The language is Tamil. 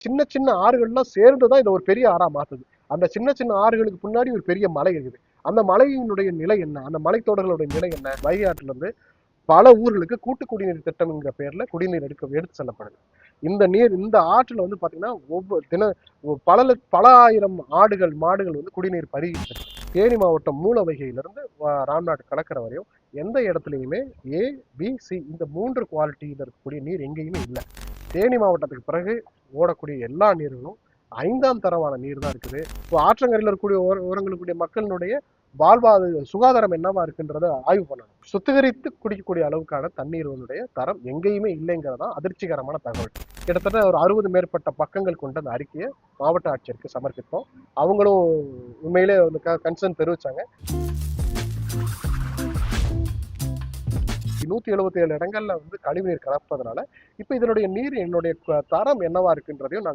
சின்ன சின்ன ஆறுகள்லாம் சேர்ந்து தான் இதை ஒரு பெரிய ஆறா மாத்துது. அந்த சின்ன சின்ன ஆறுகளுக்கு முன்னாடி ஒரு பெரிய மலை இருக்குது. அந்த மலையினுடைய நிலை என்ன? அந்த மலைத்தோடர்களுடைய நிலை என்ன? வைகை ஆற்றுல இருந்து பல ஊர்களுக்கு கூட்டு குடிநீர் திட்டம்ங்கிற பேர்ல குடிநீர் எடுக்க எடுத்து செல்லப்படுது. இந்த நீர் இந்த ஆற்றுல வந்து பாத்தீங்கன்னா ஒவ்வொரு தின பல பல ஆயிரம் ஆடுகள் மாடுகள் வந்து குடிநீர் பருகிட்டு தேனி மாவட்டம் மூலவைகையிலிருந்து வ- ராம்நாடு கடற்கரை வரையும் எந்த இடத்துலையுமே ஏ பி சி இந்த மூன்று குவாலிட்டியில் இருக்கக்கூடிய நீர் எங்கேயுமே இல்லை. தேனி மாவட்டத்துக்கு பிறகு ஓடக்கூடிய எல்லா நீர்களும் ஐந்தாம் தரமான நீர் தான் இருக்குது. இப்போ ஆற்றங்கரையில் இருக்கக்கூடிய ஓர- ஓரங்களில் மக்களினுடைய வாழ்வாதார சுகாதாரம் என்னவா இருக்குன்றத ஆய்வு பண்ணணும். சுத்திகரித்து குடிக்கக்கூடிய அளவுக்கான தண்ணீர்களுடைய தரம் எங்கேயுமே இல்லைங்கிறதா அதிர்ச்சிகரமான தகவல். கிட்டத்தட்ட ஒரு அறுபது மேற்பட்ட பக்கங்கள் கொண்ட அந்த அறிக்கையை மாவட்ட ஆட்சியருக்கு சமர்ப்பித்தோம். அவங்களும் உண்மையிலே கன்சர்ன் தெரிவிச்சாங்க. நூத்தி எழுபத்தி ஏழு இடங்களில் வந்து கழிவுநீர் கலப்பதனால இப்ப இதனுடைய நீர் என்னுடைய தரம் என்னவா இருக்குன்றதையும் நாங்கள்